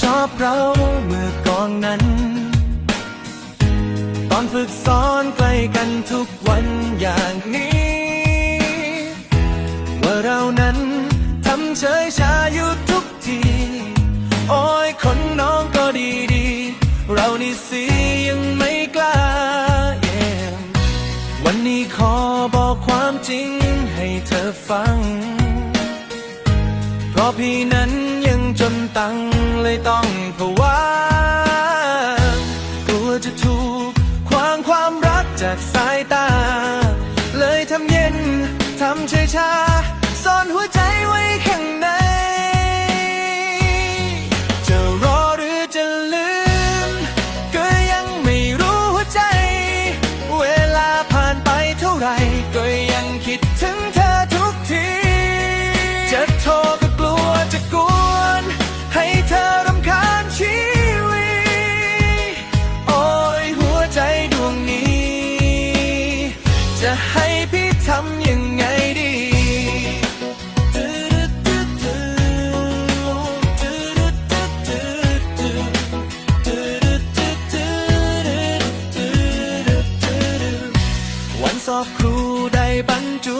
ชอบเราเมื่อก่อนนั้น ตอนฝึกสอนใกล้กันทุกวันอย่างนี้ ว่าเรานั้นทำเฉยชาอยู่ทุกที โอ้ยคนน้องก็ดีดีเรานี่สิยังไม่กล้า yeah. วันนี้ขอบอกความจริงให้เธอฟัง เพราะพี่นั้น ยังจนตังเลยต้องผวากลัวจะถูกขวางความรักจากสายตา เลยทำเย็นทำเฉยชาซ่อนหัวใจไว้ สอบครูได้บรรจุ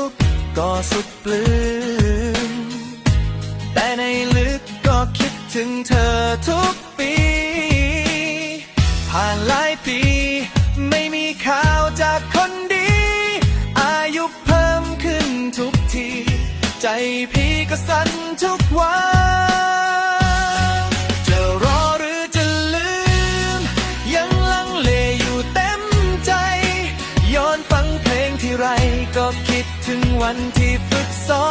ก็สุดปลื้มแต่ในลึกก็คิดถึงเธอทุกปี ผ่านหลายปี ไม่มีข่าวจากคนดี อายุเพิ่มขึ้นทุกที ใจพี่ก็สั่นทุกวัน วันที่ฝึกซ้อม